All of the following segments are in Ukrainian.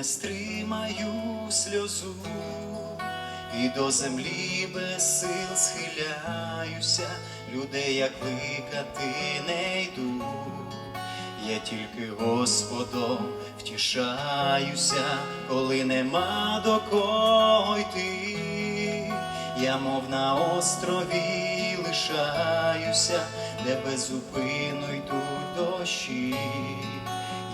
не стримаю сльозу, і до землі без сил схиляюся, людей як кликати не йду. Я тільки Господом втішаюся, коли нема до кого йти. Я мов на острові лишаюся, де безупину йдуть дощі.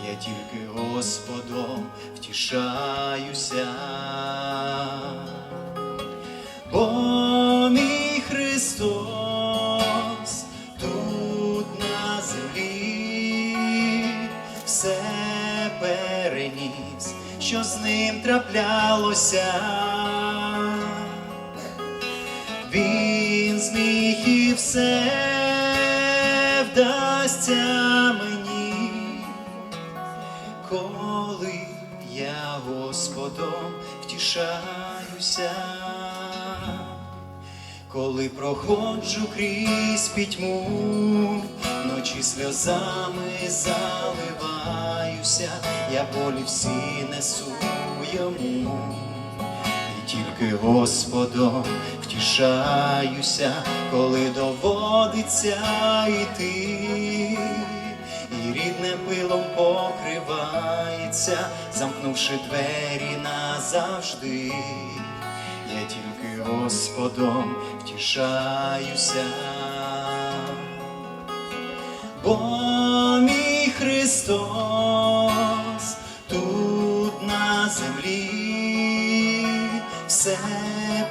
Я тільки Господом втішаюся. Бо мій Христос тут на землі все переніс, що з ним траплялося. Він зміг і все вдасться мені, коли я Господом втішаюся, коли проходжу крізь пітьму, ночі сльозами заливаюся, я болі всі несу йому. І тільки Господом втішаюся, коли доводиться йти, і рідне пилом покривається, замкнувши двері назавжди. Я тільки Господом втішаюся, бо мій Христос тут на землі все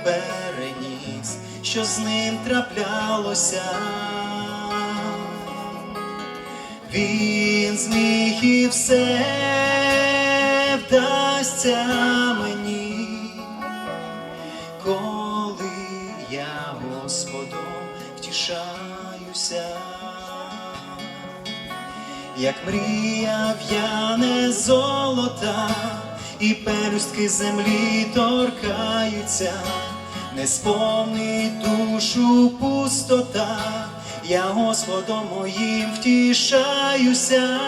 переніс, що з ним траплялося. Він зміг і все вдасться мені, коли я Господом втішаюся, як мрія в'яне золота, і пелюстки землі торкаються, не сповнить душу пустота, я Господом моїм втішаюся,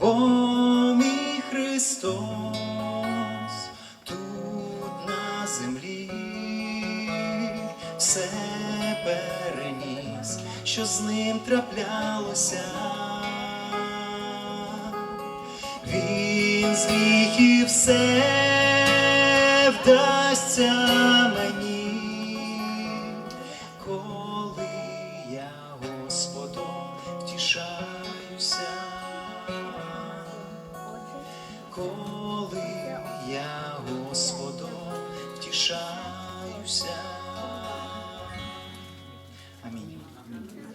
бо мій Христос тут на землі все переніс, що з ним траплялося. Він зміг і все коли я Господом втішаюся.